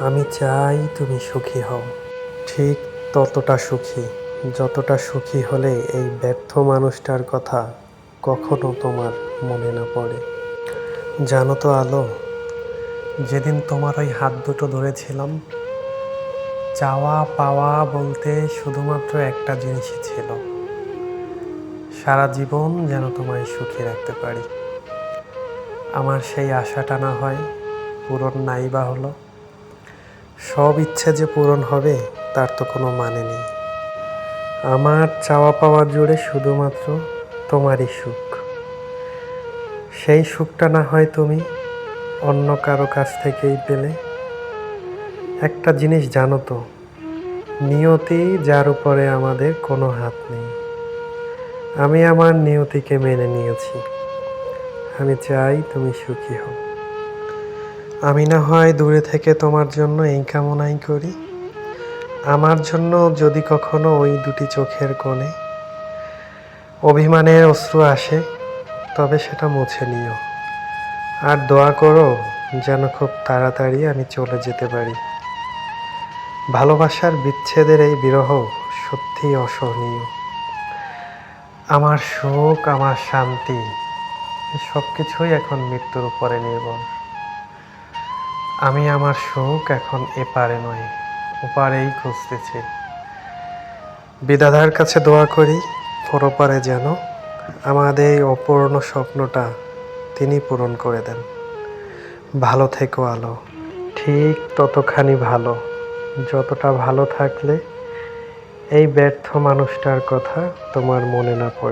আমি চাই তুমি সুখী হও। ঠিক ততটা সুখী, যতটা সুখী হলে এই ব্যর্থ মানুষটার কথা কখনো তোমার মনে না পড়ে। জানো তো আলো, যেদিন তোমার ওই হাত দুটো ধরেছিলাম, চাওয়া পাওয়া বলতে শুধুমাত্র একটা জিনিসই ছিল। সারা জীবন যেন তোমায় সুখী রাখতে পারি। আমার সেই আশাটা না হয় পূরণ নাই বা হলো। সব ইচ্ছা যে পূরণ হবে, তার তো কোনো মানে নেই। আমার চাওয়া পাওয়া জুড়ে শুধুমাত্র তোমারই সুখ। সেই সুখটা না হয় তুমি অন্য কারও কাছ থেকেই পেলে। একটা জিনিস জানো তো, নিয়তি যার উপরে আমাদের কোনো হাত নেই। আমি আমার নিয়তিকে মেনে নিয়েছি। আমি চাই তুমি সুখী হও। আমি না হয় দূরে থেকে তোমার জন্য এই কামনাই করি। আমার জন্য যদি কখনো ওই দুটি চোখের কোণে অভিমানের অশ্রু আসে, তবে সেটা মুছে নিও। আর দোয়া করো যেন খুব তাড়াতাড়ি আমি চলে যেতে পারি। ভালোবাসার বিচ্ছেদের এই বিরহ সত্যিই অসহনীয়। আমার সুখ, আমার শান্তি সব কিছুই এখন মৃত্যুর উপরে নির্ভর। আমি আমার সুখ এখন এপারে নয় ওপারেই খুঁজতেছি। বিদাদার কাছে দোয়া করি, পরপারে যেন আমাদের এই অপূর্ণ স্বপ্নটা তিনি পূরণ করে দেন। ভালো থেকো আলো, ঠিক ততখানি ভালো, যতটা ভালো থাকলে এই ব্যর্থ মানুষটার কথা তোমার মনে না পড়ে।